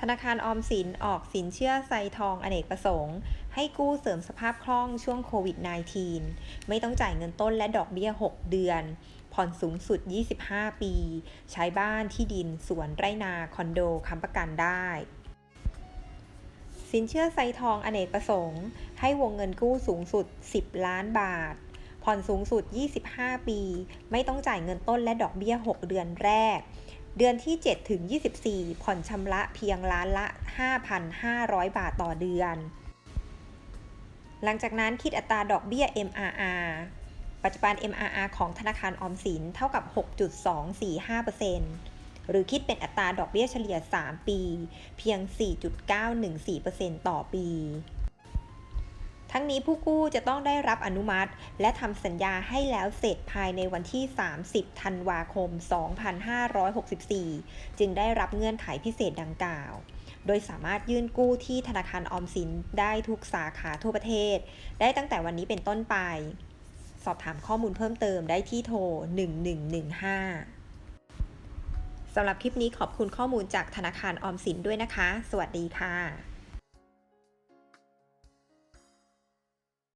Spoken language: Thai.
ธนาคารออมสินออกสินเชื่อไซทองอเนกประสงค์ ให้กู้เสริมสภาพคล่องช่วงโควิด -19 ไม่ต้องจ่ายเงินต้นและดอกเบี้ย 6 เดือน ผ่อนสูงสุด 25 ปี ใช้บ้านที่ดินสวนไร่นาคอนโดค้ำประกันได้สินเชื่อไซทองอเนกประสงค์ ให้วงเงินกู้สูงสุด 10 ล้านบาท ผ่อนสูงสุด 25 ปี ไม่ต้องจ่ายเงินต้นและดอกเบี้ย 6 เดือนแรก เดือนที่ 7 ถึง 24 ผ่อนชำระเพียงล้านละ 5,500 บาทต่อเดือน หลังจากนั้นคิดอัตราดอกเบี้ย MRR ปัจจุบัน MRR ของธนาคารออมสินเท่ากับ 6.245%หรือคิดเป็นอัตราดอกเบี้ยเฉลี่ย 3 ปี เพียง 4.914%ต่อปี ทั้งนี้ผู้กู้จะต้องได้รับอนุมัติ และทำสัญญาให้แล้วเสร็จภายในวันที่ 30 ธันวาคม 2564 จึงได้รับเงื่อนไขพิเศษดังกล่าว โดยสามารถยื่นกู้ที่ธนาคารออมสินได้ทุกสาขาทั่วประเทศ ได้ตั้งแต่วันนี้เป็นต้นไป สอบถามข้อมูลเพิ่มเติมได้ที่โทร 1115สำหรับคลิปนี้ขอบคุณข้อมูลจากธนาคารออมสินด้วยนะคะ สวัสดีค่ะ